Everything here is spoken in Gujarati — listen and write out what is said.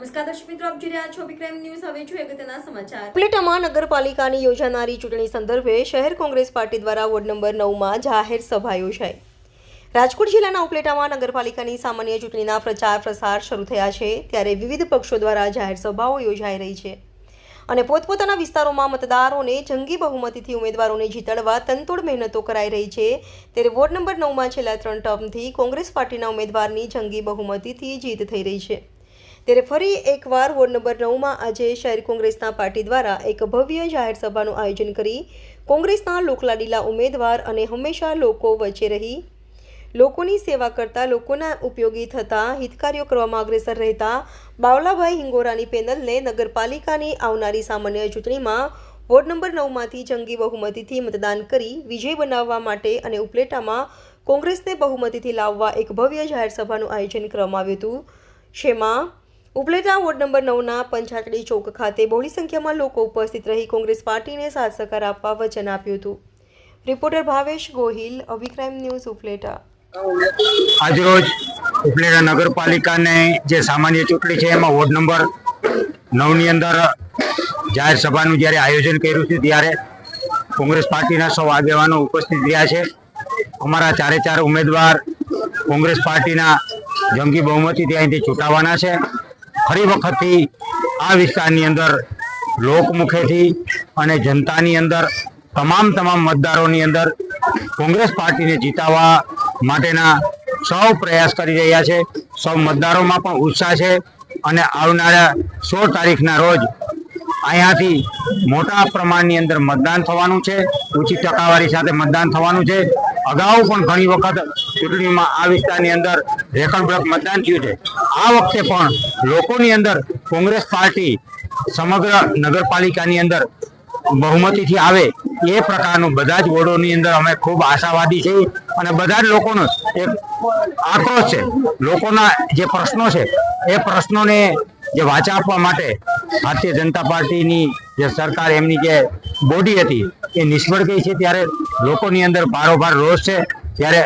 નમસ્કાર નગરપાલિકાની યોજાનારી ચૂંટણી સંદર્ભે શહેર કોંગ્રેસ પાર્ટી દ્વારા વોર્ડ નંબર નવમાં જાહેર સભા યોજાઈ. રાજકોટ જિલ્લાના ઉપલેટામાં નગરપાલિકાની સામાન્ય ચૂંટણીના પ્રચાર પ્રસાર શરૂ થયા છે, ત્યારે વિવિધ પક્ષો દ્વારા જાહેર સભાઓ યોજાઈ રહી છે. અને પોતપોતાના વિસ્તારોમાં મતદારોને જંગી બહુમતીથી ઉમેદવારોને જીતાડવા તનતોડ મહેનતો કરાઈ રહી છે, ત્યારે વોર્ડ નંબર નવમાં છેલ્લા ત્રણ ટર્મથી કોંગ્રેસ પાર્ટીના ઉમેદવારની જંગી બહુમતીથી જીત થઈ રહી છે. ત્યારે ફરી એકવાર વોર્ડ નંબર નવમાં આજે શહેર કોંગ્રેસના પાર્ટી દ્વારા એક ભવ્ય જાહેર સભાનું આયોજન કરી કોંગ્રેસના લોકલાડીલા ઉમેદવાર અને હંમેશા લોકો વચ્ચે રહી. લોકોની સેવા કરતા લોકોના ઉપયોગી થતા હિતકાર્યો કરવામાં અગ્રેસર રહેતા બાવલાભાઈ હિંગોરાની પેનલને નગરપાલિકાની આવનારી સામાન્ય ચૂંટણીમાં વોર્ડ નંબર નવમાંથી જંગી બહુમતીથી મતદાન કરી વિજય બનાવવા માટે અને ઉપલેટામાં કોંગ્રેસને બહુમતીથી લાવવા એક ભવ્ય જાહેર સભાનું આયોજન કરવામાં આવ્યું હતું. જેમાં ઉપલેટા વોર્ડ નંબર નવના પંચાટડી ચોક ખાતે બહોળી સંખ્યામાં લોકો ઉપસ્થિત રહી કોંગ્રેસ પાર્ટીને સાથ સહકાર આપવા વચન આપ્યું હતું. રિપોર્ટર ભાવેશ ગોહિલ અભિક્રાઇમ ન્યૂઝ ઉપલેટા. આજરોજ ઉપલેટા નગરપાલિકાને જે સામાન્ય ચૂંટણી છે, એમાં વોર્ડ નંબર નવની અંદર જાહેર સભાનું જ્યારે આયોજન કર્યું છે, ત્યારે કોંગ્રેસ પાર્ટીના સૌ આગેવાનો ઉપસ્થિત રહ્યા છે. અમારા ચારે ચાર ઉમેદવાર કોંગ્રેસ પાર્ટીના જંગી બહુમતીથી અહીંથી ચૂંટાવાના છે. ફરી વખતથી આ વિસ્તારની અંદર લોકમુખેથી અને જનતાની અંદર, તમામ તમામ મતદારોની અંદર કોંગ્રેસ પાર્ટીને જીતાવવા માટેના સૌ પ્રયાસ કરી રહ્યા છે. સૌ મતદારોમાં પણ ઉત્સાહ છે અને આવનારા સોળ તારીખના રોજ અહીંયાથી મોટા પ્રમાણની અંદર મતદાન થવાનું છે. ઊંચી ટકાવારી સાથે મતદાન થવાનું છે. અગાઉ પણ ઘણી વખત ચૂંટણીમાં આ વિસ્તારની અંદર રેકર્ડ બ્લોક મતદાન થયું છે. આ વખતે પણ લોકોની અંદર કોંગ્રેસ પાર્ટી સમગ્ર નગરપાલિકાની અંદર બહુમતીથી આવે એ પ્રકારનું બધા જ વોર્ડોની અંદર અમે ખૂબ આશાવાદી છીએ અને બધા જ લોકોનો એક આક્રોશ છે. લોકોના જે પ્રશ્નો છે, એ પ્રશ્નોને જે વાચા આપવા માટે ભારતીય જનતા પાર્ટીની જે સરકાર એમની જે બોડી હતી એ નિષ્ફળ ગઈ છે. ત્યારે લોકોની અંદર ભારોભાર રોષ છે. ત્યારે